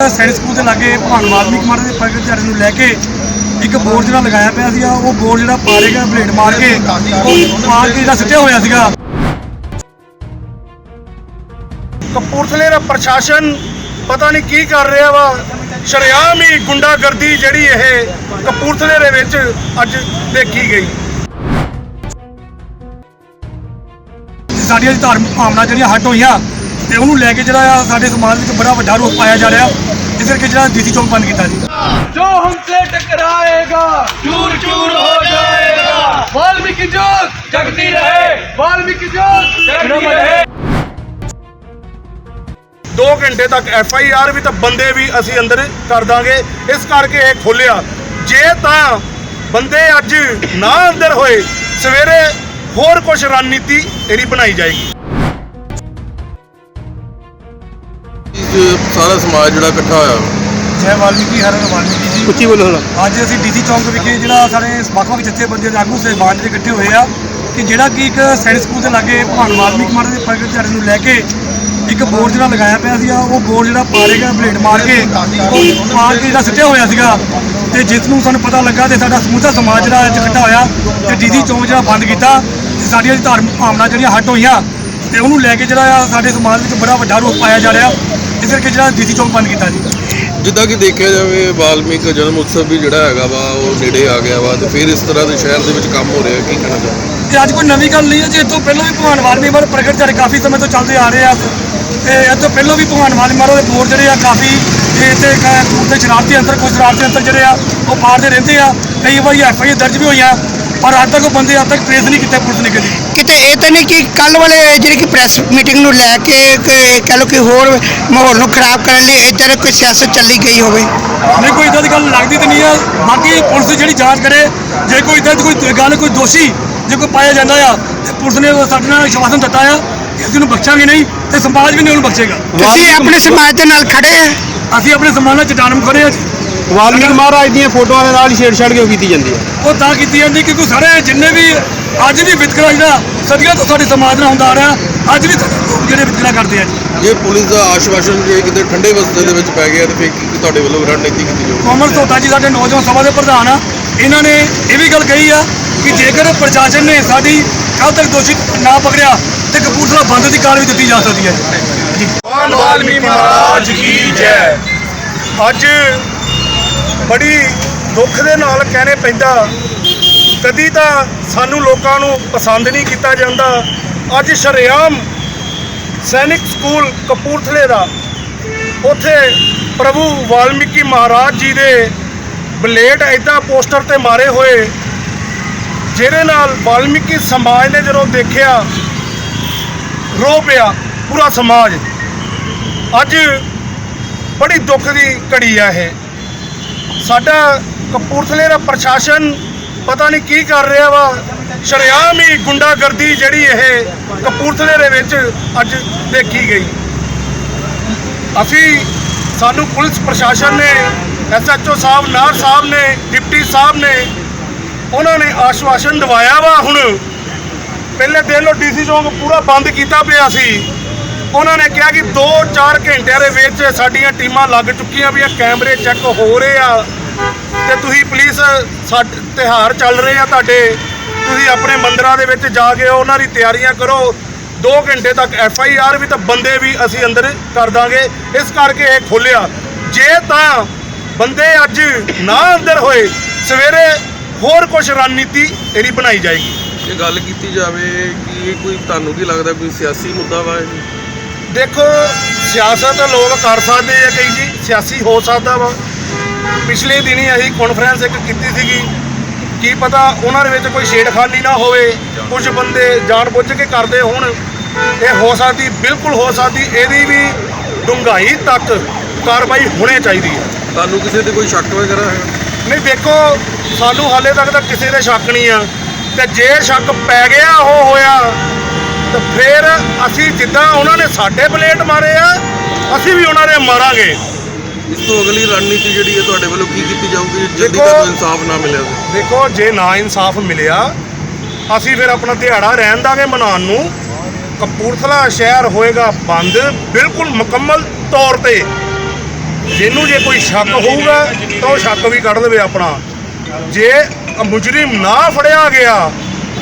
ਸੈਨਿਕ ਸਕੂਲ ਦੇ ਲਾਗੇ ਭਗਵਾਨ ਵਾਲਮੀਕ ਮਹਾਰਾਜ ਦੇ ਪ੍ਰਗਟ ਦਿਹਾੜੇ ਨੂੰ ਲੈ ਕੇ ਇੱਕ ਬੋਰਡ ਜਿਹੜਾ ਲਗਾਇਆ ਪਿਆ ਸੀਗਾ ਉਹ ਬੋਰਡ ਜਿਹੜਾ ਪਾਰੇਗਾ ਬਲੇਡ ਮਾਰ ਕੇ ਉਹ ਮਾਰ ਕੇ ਜਿਹੜਾ ਸਿੱਟਿਆ ਹੋਇਆ ਸੀਗਾ। ਕਪੂਰਥਲੇ ਦਾ ਪ੍ਰਸ਼ਾਸਨ ਪਤਾ ਨਹੀਂ ਕੀ ਕਰ ਰਿਹਾ ਵਾ। ਸ਼ਰੇਆਮ ਹੀ ਗੁੰਡਾਗਰਦੀ ਜਿਹੜੀ ਇਹ ਕਪੂਰਥਲੇ ਦੇ ਵਿੱਚ ਅੱਜ ਦੇਖੀ ਗਈ। ਸਾਡੀਆਂ ਧਾਰਮਿਕ ਭਾਵਨਾ ਜਿਹੜੀਆਂ ਹਟ ਹੋਈਆਂ ਤੇ ਉਹਨੂੰ ਲੈ ਕੇ ਜਿਹੜਾ ਸਾਡੇ ਸਮਾਜ ਵਿੱਚ ਬੜਾ ਵੱਡਾ ਰੋਸ ਪਾਇਆ ਜਾ ਰਿਹਾ ਇਸ ਕਰਕੇ ਜਿਹੜਾ ਡੀਸੀ ਚੌਂਕ ਬੰਦ ਕੀਤਾ ਜੀ ਜੋ ਹਮਸੇ ਟਕਰਾਏਗਾ ਚੂਰ ਚੂਰ ਹੋ ਜਾਏਗਾ। ਵਾਲਮੀਕੀ ਜੋਤ ਜਗਦੀ ਰਹੇ ਵਾਲਮੀਕੀ ਜੋਤ ਜਗਦੀ ਰਹੇ। 2 ਘੰਟੇ ਤੱਕ ਐਫ ਆਈ ਆਰ ਵੀ ਤਾਂ ਬੰਦੇ ਵੀ ਅਸੀਂ ਅੰਦਰ ਕਰ ਦਾਂਗੇ। ਇਸ ਕਰਕੇ ਇਹ ਖੋਲਿਆ। ਜੇ ਤਾਂ ਬੰਦੇ ਅੱਜ ਨਾ ਅੰਦਰ ਹੋਏ ਸਵੇਰੇ ਹੋਰ ਕੁਝ ਰਣਨੀਤੀ ਇਹਦੀ ਬਣਾਈ ਜਾਏਗੀ। ਸਾਰਾ ਸਮਾਜ ਜਿਹੜਾ ਇਕੱਠਾ ਹੋਇਆ ਵਾ। ਜੈ ਵਾਲਮੀਕੀ ਹਰਨ ਵਾਲਮੀਕੀ ਜੀ ਉੱਚੀ ਬੋਲੋ ਥੋੜਾ ਅੱਜ ਅਸੀਂ ਡੀਸੀ ਚੌਂਕ ਵਿਖੇ ਜਿਹੜਾ ਸਾਡੇ ਵੱਖ-ਵੱਖ ਜਥੇਬੰਦੀਆਂ ਦੇ ਆਗੂ ਸਹਿਬਾਨ ਜਿਹੜੇ ਇਕੱਠੇ ਹੋਏ ਆ ਕਿ ਜਿਹੜਾ ਕਿ ਇੱਕ ਸੈਨਿਕ ਸਕੂਲ ਦੇ ਲਾਗੇ ਭਗਵਾਨ ਵਾਲਮੀਕ ਮਹਾਰਾਜ ਦੇ ਪ੍ਰਗਟ ਦਿਹਾੜੇ ਨੂੰ ਲੈ ਕੇ ਇੱਕ ਬੋਰਡ ਜਿਹੜਾ ਲਗਾਇਆ ਪਿਆ ਸੀਗਾ ਉਹ ਬੋਰਡ ਜਿਹੜਾ ਪਾਰੇਗਾ ਬਲੇਡ ਮਾਰ ਕੇ ਉਹ ਮਾਰ ਕੇ ਜਿਹੜਾ ਸਿੱਟਿਆ ਹੋਇਆ ਸੀਗਾ। ਤੇ ਜਿਸ ਨੂੰ ਸਾਨੂੰ ਪਤਾ ਲੱਗਾ ਤੇ ਸਾਡਾ ਸਮੂਥਾ ਸਮਾਜ ਜਿਹੜਾ ਅੱਜ ਇਕੱਠਾ ਹੋਇਆ ਤੇ ਡੀਸੀ ਚੌਂਕ ਜਿਹੜਾ ਬੰਦ ਕੀਤਾ ਤੇ ਸਾਡੀਆਂ ਧਾਰਮਿਕ ਭਾਵਨਾ ਜਿਹੜੀਆਂ ਹਟ ਹੋਈਆਂ ਤੇ ਉਹਨੂੰ ਲੈ ਕੇ ਜਿਹੜਾ ਆ ਸਾਡੇ ਸਮਾਜ ਵਿੱਚ ਬੜਾ ਵੱਡਾ ਰੋਸ ਪਾਇਆ ਜਾ ਰਿਹਾ। ਇਸ ਕਰਕੇ ਜਿਹੜਾ ਡੀਸੀ ਚੌਂਕ ਬੰਦ ਕੀਤਾ ਜੀ? ਜਿੱਦਾਂ ਕਿ ਦੇਖਿਆ ਜਾਵੇ ਵਾਲਮੀਕ ਜਨਮ ਉਤਸਵ ਵੀ ਜਿਹੜਾ ਹੈਗਾ ਵਾ ਉਹ ਨੇੜੇ ਆ ਗਿਆ ਵਾ ਤੇ ਫਿਰ ਇਸ ਤਰ੍ਹਾਂ ਦੇ ਸ਼ਹਿਰ ਦੇ ਵਿੱਚ ਕੰਮ ਹੋ ਰਿਹਾ ਕੀ ਕਹਿਣਾ ਚਾਹੁੰਦੇ ਤੇ ਅੱਜ ਕੋਈ ਨਵੀਂ ਗੱਲ ਨਹੀਂ ਹੈ ਜੇ ਤੋਂ ਪਹਿਲਾਂ ਵੀ ਭਗਵਾਨ ਵਾਲਮੀਕ ਮਹਾਰਾਜ ਪ੍ਰਗਟ ਦਿਹਾੜੇ ਕਾਫੀ ਸਮੇਂ ਤੋਂ ਚੱਲਦੇ ਆ ਰਹੇ ਆ। ਤੇ ਇਹ ਤੋਂ ਪਹਿਲਾਂ ਵੀ ਭਗਵਾਨ ਵਾਲਮੀਕ ਮਹਾਰਾਜ ਦੇ ਬੋਰ ਜਿਹੜੇ ਆ ਕਾਫੀ ਇਹ ਤੇ ਤੇ ਸ਼ਰਾਰਤੀ ਅੰਦਰ ਕੋਈ ਸ਼ਰਾਰਤੀ ਅੰਦਰ ਜਿਹੜੇ ਆ ਉਹ ਮਾਰਦੇ ਰਹਿੰਦੇ ਆ। ਕਈ ਵਾਰੀ ਐਫ ਆਈ ਦਰਜ ਵੀ ਹੋਈਆਂ। ਪਰ ਅੱਜ ਤੱਕ ਉਹ ਬੰਦੇ ਅੱਜ ਤੱਕ ਟ੍ਰੇਸ ਨਹੀਂ ਕੀਤੇ ਪੁਲਿਸ ਨੇ ਕਦੀ। ਕਿਤੇ ਇਹ ਤਾਂ ਨਹੀਂ ਕਿ ਕੱਲ ਵਾਲੇ ਜਿਹੜੀ ਕਿ ਪ੍ਰੈਸ ਮੀਟਿੰਗ ਨੂੰ ਲੈ ਕੇ ਕਿ ਕਹਿ ਲਓ ਕਿ ਹੋਰ ਮਾਹੌਲ ਨੂੰ ਖਰਾਬ ਕਰਨ ਲਈ ਇੱਧਰ ਕੋਈ ਸਿਆਸਤ ਚੱਲੀ ਗਈ ਹੋਵੇ। ਨਹੀਂ ਕੋਈ ਇਦਾਂ ਦੀ ਗੱਲ ਲੱਗਦੀ ਤੇ ਨਹੀਂ ਆ। ਬਾਕੀ ਪੁਲਿਸ ਦੀ ਜਿਹੜੀ ਜਾਂਚ ਕਰੇ ਜੇ ਕੋਈ ਇਦਾਂ ਦੀ ਕੋਈ ਗੱਲ ਕੋਈ ਦੋਸ਼ੀ ਜੇ ਕੋਈ ਪਾਇਆ ਜਾਂਦਾ ਆ ਤੇ ਪੁਲਿਸ ਨੇ ਸਾਡੇ ਨਾਲ ਸ਼ਵਾਸਨ ਦਿੱਤਾ ਆ ਕਿ ਅਸੀਂ ਉਹਨੂੰ ਬਖਸ਼ਾਂਗੇ ਨਹੀਂ ਤੇ ਸਮਾਜ ਵੀ ਨਹੀਂ ਉਹਨੂੰ ਬਖਸ਼ੇਗਾ। ਤੁਸੀਂ ਆਪਣੇ ਸਮਾਜ ਦੇ ਨਾਲ ਖੜੇ ਆ। ਅਸੀਂ ਆਪਣੇ ਸਮਾਜ ਨਾਲ ਚਟਾਨਮ ਖੜੇ ਆ ਜੀ। ਵਾਲਮੀਕ ਮਹਾਰਾਜ ਦੀਆਂ ਫੋਟੋਆਂ ਦੇ ਨਾਲ ਛੇੜਛਾੜ ਕਿਉਂ ਕੀਤੀ ਜਾਂਦੀ ਹੈ। ਉਹ ਤਾਂ ਕੀਤੀ ਜਾਂਦੀ ਕਿਉਂਕਿ ਸਾਰੇ ਜਿੰਨੇ ਵੀ ਅੱਜ ਵੀ ਵਿਤਕਰਾ ਜਿਹੜਾ ਸਦੀਆਂ ਤੋਂ ਸਾਡੇ ਸਮਾਜ ਨਾਲ ਹੁੰਦਾ ਆ ਰਿਹਾ ਅੱਜ ਵੀ ਲੋਕ ਜਿਹੜੇ ਵਿਤਕਰਾ ਕਰਦੇ ਆ ਜੀ। ਜੇ ਪੁਲਿਸ ਦਾ ਆਸ਼ਵਾਸਨ ਜੇ ਕਿਤੇ ਠੰਡੇ ਵਸਤੇ ਦੇ ਵਿੱਚ ਪੈ ਗਿਆ ਤੇ ਫਿਰ ਕੀ ਤੁਹਾਡੇ ਵੱਲੋਂ ਰਣਨੀਤੀ ਕੀਤੀ ਜਾਊਗੀ? ਕੋਮਲ ਸੋਤਾ ਜੀ ਸਾਡੇ ਨੌਜਵਾਨ ਸਭਾ ਦੇ ਪ੍ਰਧਾਨ ਆ। ਇਹਨਾਂ ਨੇ ਇਹ ਵੀ ਗੱਲ ਕਹੀ ਆ ਕਿ ਜੇਕਰ ਪ੍ਰਸ਼ਾਸਨ ਨੇ ਸਾਡੀ ਕੱਲ ਤੱਕ ਦੋਸ਼ੀ ਨਾ ਪਕੜਿਆ ਤੇ ਕਪੂਰਥਲਾ ਬੰਦ ਦੀ ਕਾਰਵਾਈ ਦਿੱਤੀ ਜਾ ਸਕਦੀ ਹੈ ਜੀ। ਵਾਲਮੀਕ ਮਹਾਰਾਜ ਕੀ ਜੈ? ਅੱਜ ਬੜੀ ਦੁੱਖ ਦੇ ਨਾਲ ਕਹਿਣੇ ਪੈਂਦਾ। ਕਦੀ ਤਾਂ ਸਾਨੂੰ ਲੋਕਾਂ ਨੂੰ ਪਸੰਦ ਨਹੀਂ ਕੀਤਾ ਜਾਂਦਾ। ਅੱਜ ਸ਼ਰੇਆਮ ਸੈਨਿਕ ਸਕੂਲ ਕਪੂਰਥਲੇ ਦਾ। ਉੱਥੇ ਪ੍ਰਭੂ ਵਾਲਮੀਕੀ ਮਹਾਰਾਜ ਜੀ ਦੇ ਬਲੇਡ ਐਦਾਂ ਪੋਸਟਰ ਤੇ ਮਾਰੇ ਹੋਏ, ਜਿਹਦੇ ਨਾਲ ਵਾਲਮੀਕੀ ਸਮਾਜ ਨੇ ਜਦੋਂ ਦੇਖਿਆ, ਰੋ ਪਿਆ ਪੂਰਾ ਸਮਾਜ। ਅੱਜ ਬੜੀ ਦੁੱਖ ਦੀ ਘੜੀ ਆ ਇਹ। ਸਾਡਾ ਕਪੂਰਥਲੇ ਦਾ ਪ੍ਰਸ਼ਾਸਨ ਪਤਾ ਨਹੀਂ ਕੀ ਕਰ ਰਿਹਾ ਵਾ। ਸ਼ਰੇਆਮ ਹੀ ਗੁੰਡਾਗਰਦੀ ਜਿਹੜੀ ਇਹ ਕਪੂਰਥਲੇ ਦੇ ਵਿੱਚ ਅੱਜ ਦੇਖੀ ਗਈ। ਅਸੀਂ, ਸਾਨੂੰ ਪੁਲਿਸ ਪ੍ਰਸ਼ਾਸਨ ਨੇ, ਐਸਐਚਓ ਸਾਹਿਬ, ਨਾਰ ਸਾਹਿਬ ਨੇ, ਡਿਪਟੀ ਸਾਹਿਬ ਨੇ, ਉਹਨਾਂ ਨੇ ਆਸ਼ਵਾਸਨ ਦਿਵਾਇਆ ਵਾ। ਹੁਣ ਪਹਿਲੇ ਦਿਨ ਲੋ ਡੀਸੀ ਚੌਂਕ ਪੂਰਾ ਬੰਦ ਕੀਤਾ ਪਿਆ ਸੀ। ਉਹਨਾਂ ਨੇ ਕਿਹਾ ਕਿ 2-4 ਘੰਟਿਆਂ ਦੇ ਵਿੱਚ ਸਾਡੀਆਂ ਟੀਮਾਂ ਲੱਗ ਚੁੱਕੀਆਂ ਵੀ ਆ, ਕੈਮਰੇ ਚੈੱਕ ਹੋ ਰਹੇ ਆ। ਤੇ ਤੁਸੀਂ ਪੁਲਿਸ ਸਾਡੇ, ਤਿਹਾਰ ਚੱਲ ਰਹੇ ਆ ਤੁਹਾਡੇ। ਤੁਸੀਂ ਆਪਣੇ ਮੰਦਰਾਂ ਦੇ ਵਿੱਚ ਜਾ ਕੇ ਉਹਨਾਂ ਦੀ ਤਿਆਰੀਆਂ ਕਰੋ। 2 ਘੰਟੇ ਤੱਕ ਐਫ ਆਈ ਆਰ ਵੀ ਤਾਂ ਬੰਦੇ ਵੀ ਅਸੀਂ ਅੰਦਰ ਕਰ ਦਾਂਗੇ। ਇਸ ਕਰਕੇ ਇਹ ਖੋਲਿਆ ਜੇ ਤਾਂ ਬੰਦੇ ਅੱਜ ਨਾ ਅੰਦਰ ਹੋਏ, ਸਵੇਰੇ ਹੋਰ ਕੁਝ ਰਣਨੀਤੀ ਇਹਦੀ ਬਣਾਈ ਜਾਏਗੀ। ਇਹ ਗੱਲ ਕੀਤੀ ਜਾਵੇ ਕਿ ਇਹ ਕੋਈ ਤੁਹਾਨੂੰ ਕੀ ਲੱਗਦਾ, ਕੋਈ ਸਿਆਸੀ ਮੁੱਦਾ ਵਾ ਇਹ? ਦੇਖੋ ਸਿਆਸਤ ਲੋਕ ਕਰ ਸਕਦੇ ਆ ਕਈ ਜੀ ਸਿਆਸੀ ਹੋ ਸਕਦਾ ਵਾ। ਪਿਛਲੇ ਦਿਨੀ ਅਸੀਂ ਕਾਨਫਰੰਸ ਇੱਕ ਕੀਤੀ ਸੀਗੀ। ਕੀ ਪਤਾ ਉਹਨਾਂ ਦੇ ਵਿੱਚ ਕੋਈ ਛੇੜਖਾਨੀ ਨਾ ਹੋਵੇ ਕੁਝ ਬੰਦੇ ਜਾਣਬੁੱਝ ਕੇ ਕਰਦੇ ਹੋਣ। ਇਹ ਹੋ ਸਕਦੀ ਬਿਲਕੁਲ ਹੋ ਸਕਦੀ ਇਹਦੀ ਵੀ ਡੂੰਘਾਈ ਤੱਕ ਕਾਰਵਾਈ ਹੋਣੀ ਚਾਹੀਦੀ ਹੈ। ਤੁਹਾਨੂੰ ਕਿਸੇ ਤੇ ਕੋਈ ਸ਼ੱਕ ਵਗੈਰਾ ਹੈ? ਨਹੀਂ ਦੇਖੋ ਸਾਨੂੰ ਹਾਲੇ ਤੱਕ ਤਾਂ ਕਿਸੇ ਦੇ ਸ਼ੱਕ ਨਹੀਂ ਆ। ਤੇ ਜੇ ਸ਼ੱਕ ਪੈ ਗਿਆ ਉਹ ਹੋਇਆ ਤਾਂ ਫਿਰ ਅਸੀਂ ਜਿੱਦਾਂ ਉਹਨਾਂ ਨੇ ਸਾਡੇ ਬਲੇਟ ਮਾਰੇ ਆ ਅਸੀਂ ਵੀ ਉਹਨਾਂ ਦੇ ਮਾਰਾਂਗੇ। ਇਸ ਤੋਂ ਅਗਲੀ ਰਣਨੀਤੀ ਜਿਹੜੀ ਹੈ ਤੁਹਾਡੇ ਵੱਲੋਂ ਕੀ ਕੀਤੀ ਜਾਊਗੀ? ਜਲਦੀ ਦੇਖੋ- ਤੱਕ ਇਨਸਾਫ ਨਾ ਮਿਲਿਆ ਤਾਂ ਦੇਖੋ ਜੇ ਨਾ ਇਨਸਾਫ ਮਿਲਿਆ ਅਸੀਂ ਫਿਰ ਆਪਣਾ ਦਿਹਾੜਾ ਰਹਿਣ ਦਾਂਗੇ ਮਨਾਉਣ ਨੂੰ। ਕਪੂਰਥਲਾ ਸ਼ਹਿਰ ਹੋਏਗਾ ਬੰਦ ਬਿਲਕੁਲ ਮੁਕੰਮਲ ਤੌਰ ਤੇ। ਜਿਹਨੂੰ ਜੇ ਕੋਈ ਸ਼ੱਕ ਹੋਊਗਾ ਤਾਂ ਉਹ ਸ਼ੱਕ ਵੀ ਕੱਢ ਲਵੇ ਆਪਣਾ। ਜੇ ਮੁਜਰਮ ਨਾ ਫੜਿਆ ਗਿਆ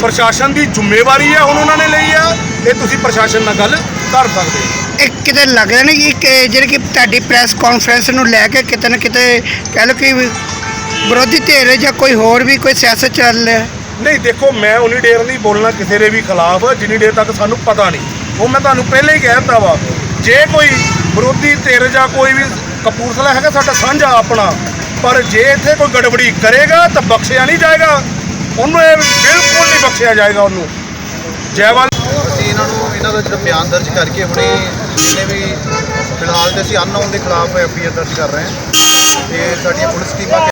ਪ੍ਰਸ਼ਾਸਨ ਦੀ ਜ਼ਿੰਮੇਵਾਰੀ ਹੈ ਹੁਣ ਉਹਨਾਂ ਨੇ ਲਈ ਆ ਇਹ ਤੁਸੀਂ ਪ੍ਰਸ਼ਾਸਨ ਨਾਲ ਗੱਲ ਕਰ ਸਕਦੇ ਹੋ। ਇਹ ਕਿਤੇ ਲੱਗਦਾ ਨਹੀਂ ਕਿ ਕਿ ਜਿਹੜੀ ਕਿ ਤੁਹਾਡੀ ਪ੍ਰੈਸ ਕਾਨਫਰੰਸ ਨੂੰ ਲੈ ਕੇ ਕਿਤੇ ਨਾ ਕਿਤੇ ਕਹਿ ਲਓ ਕਿ ਵਿਰੋਧੀ ਧਿਰ ਜਾਂ ਕੋਈ ਹੋਰ ਵੀ ਕੋਈ ਸਿਆਸਤ ਚੱਲ ਰਿਹਾ। ਨਹੀਂ ਦੇਖੋ ਮੈਂ ਉਨੀ ਦੇਰ ਨਹੀਂ ਬੋਲਣਾ ਕਿਸੇ ਦੇ ਵੀ ਖਿਲਾਫ ਜਿੰਨੀ ਦੇਰ ਤੱਕ ਸਾਨੂੰ ਪਤਾ ਨਹੀਂ। ਉਹ ਮੈਂ ਤੁਹਾਨੂੰ ਪਹਿਲਾਂ ਹੀ ਕਹਿ ਦਿੱਤਾ ਵਾ ਜੇ ਕੋਈ ਵਿਰੋਧੀ ਧਿਰ ਜਾਂ ਕੋਈ ਵੀ ਕਪੂਰਥਲਾ ਹੈਗਾ ਸਾਡਾ ਸਾਂਝਾ ਆਪਣਾ ਪਰ ਜੇ ਇੱਥੇ ਕੋਈ ਗੜਬੜੀ ਕਰੇਗਾ ਤਾਂ ਬਖਸ਼ਿਆ ਨਹੀਂ ਜਾਏਗਾ। ਉਹਨੂੰ ਇਹ ਬਿਲਕੁਲ ਨਹੀਂ ਬਖਸ਼ਿਆ ਜਾਏਗਾ ਉਹਨੂੰ। ਜੈਵਾਲ ਅਸੀਂ ਇਹਨਾਂ ਨੂੰ, ਇਹਨਾਂ ਦਾ ਜਿਹੜਾ ਬਿਆਨ ਦਰਜ ਕਰਕੇ ਹੁਣੇ ਜਿੰਨੇ ਵੀ ਫਿਲਹਾਲ ਤੇ ਅਸੀਂ ਅਨਨੋਨ ਦੇ ਖਿਲਾਫ ਐਫ ਆਈ ਆਰ ਦਰਜ ਕਰ ਰਹੇ ਹਾਂ। ਤੇ ਸਾਡੀਆਂ ਪੁਲਿਸ ਟੀਮਾਂ